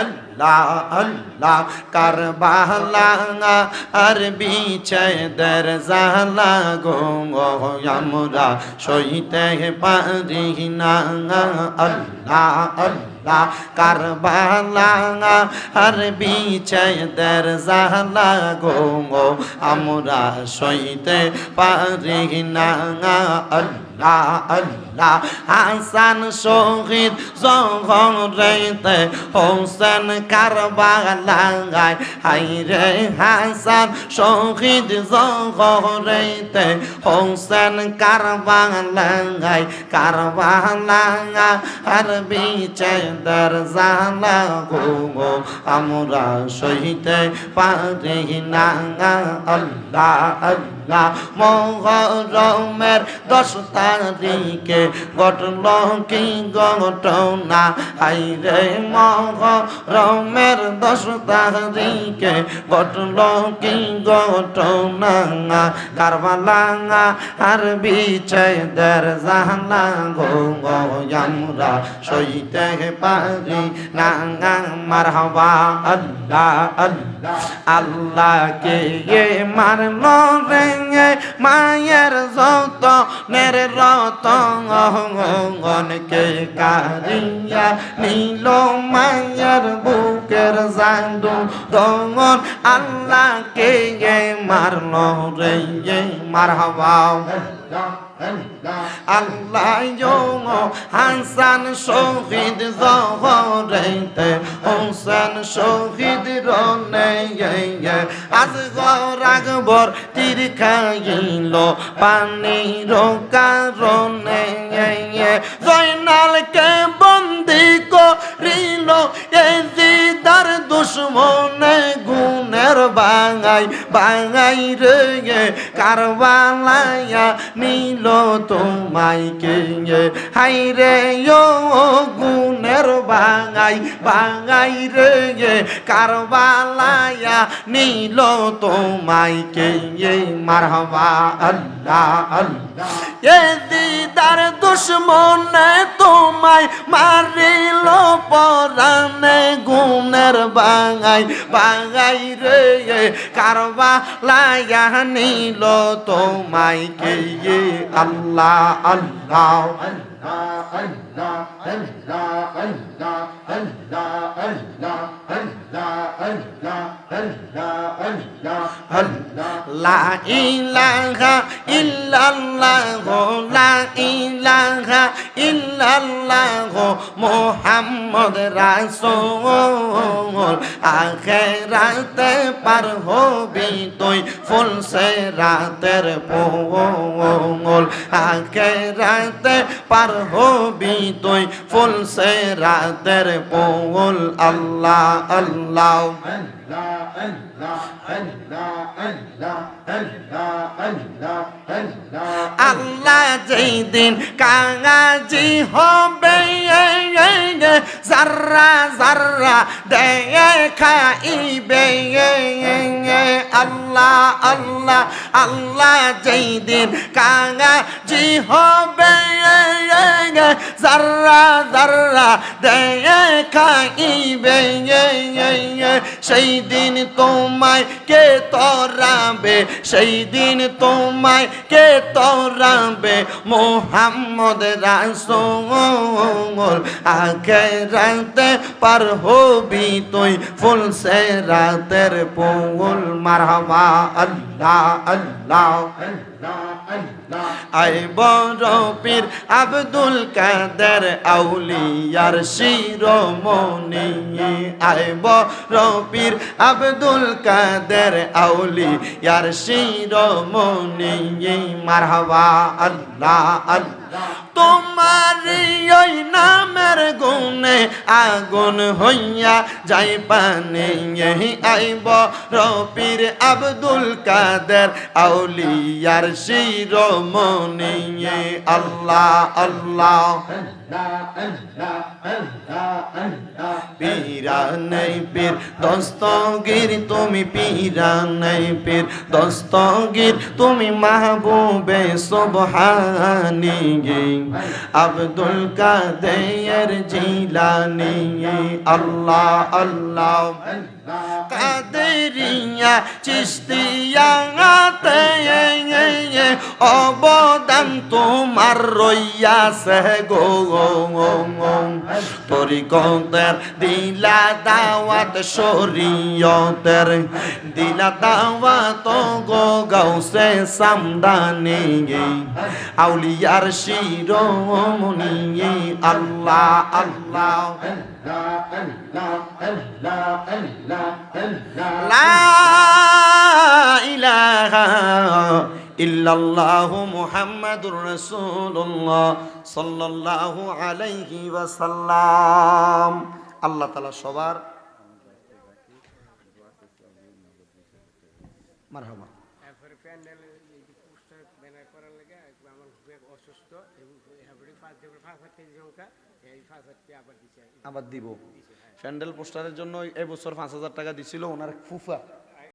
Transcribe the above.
আল্লাহ আল্লাহ কারবালা আর বিছেদের জালা গো আমরা সইতে পারি না। আল্লাহ আল্লাহ। কারবালা আর বিছেদের জালা গো আমরা সইতে পারি না আল্লাহ আল্লাহ হাসান শহীদ জহর রেতে হোসেন কারবালায় হাইরে হাসান শহীদ জহরেতে হোসেন কারবালায় কারবালা আর বিচেদার জালা গো আমরা সহিতে পারি না। আল্লাহ। আল্লাহ মহরমের দশ তারিখে ঘটল কি ঘটনা? হাইরে মহরমের দশ তারিখে ঘটল কি ঘটনা? কারবালা আর বিচেদের জালা গো আমরা সইতে পারি না মারহাবা আল্লাহ আল্লাহ, আল্লাহকে মারল রে মায়ের যত নের রতনকে কারিয়া নীল মায়ের বুকের জাদু দঙ্গন আল্লাহকে মারল রে মারহাবা। আল্লাহ যোগ হাসান শহীদ জহরেতে, হোসেন শহীদ রনে আজ রাগবর তীর খাইল, পানির কারণে জয়নালকে বন্দি করিল এই দিদার দুশ্মনে গুণের বাঙাই। বাঙাই রে নীল তোমায় কে হাই রে ও গুণের বাঙাই বাঙাই রে কারবালায়া নীল তোমায় কে মারহাবা আল্লাহ আল্লাহ। এ দিদার দুশ্মনে তোমায় মারিল পরানে গুণের বাঙাই বাঙাই রে কারবা লায়া নিল তোমায় কে আল্লাহ আল্লাহ লা ইলাহা ইল্লাল্লাহ লা ইলাহা ইল্লাল্লাহ মুহাম্মদ রাসূল আখেরাতে পার হবি তুই ফুল সে রাতের পোল আখেরাতে পার হবি তুই ফুল সে রাতের পোল আল্লাহ আল্লাহ। আল্লাহ যেই দিন কাঙাজি হবে জাররা জাররা দেখাইবে আল্লাহ আল্লাহ আল্লাহ যেই দিন কাঙাজি হবে জাররা জাররা দেখাইবে সেই দিন তোমায় কে তরাবে সেই দিন তোমায় কে তরাবে মোহাম্মদ রাসূল আগে রাতে পার হবি তুই। ফুল সে রাতের পোল মারহাবা আল্লাহ আল্লাহ। আই বড় পীর আব্দুল কাদের আউলিয়ার শিরোমণি আই বড় পীর আব্দুল কাদের আউলিয়ার শিরোমণি মারহাবা আল্লাহ আল্লাহ তোমার ওই নামের গুণে আগুন হইয়া যাই পানে আইব রপির আব্দুল কাদের আউলিয়ার শিরোমণি আল্লাহ আল্লাহ। দস্তগির তুমি মাহবুবে সুবহানি আব্দুল কাদের জিলানি আল্লাহ আল্লাহ কাদেরিয়া চিস্তিয়াতে অবদান তোমার রইয়াছে গো তরিকতের দিলা দাওয়াত শরীয়তের দিলা দাওয়াত গো গাউসে সামদানি আউলিয়ার শিরোমণি আল্লাহ আল্লাহ লা ইল্লাল্লাহু মুহাম্মাদুর রাসূলুল্লাহ সাল্লাল্লাহু আলাইহি ওয়াসাল্লাম। আল্লাহ তাআলা সবার মারহাবা। এরপরে প্যান্ডেলের এই পোস্টার ব্যানার করার লাগে আমার খুব অসুস্থ এবং এরপরে পাঁচ দেবের পাঁচ হাজার কেজি সংখ্যা এই পাঁচ হাজার আবার আবার দিব। স্যান্ডেল পোস্টারের জন্য এবছর পাঁচ হাজার টাকা দিছিল ওনার ফুফা।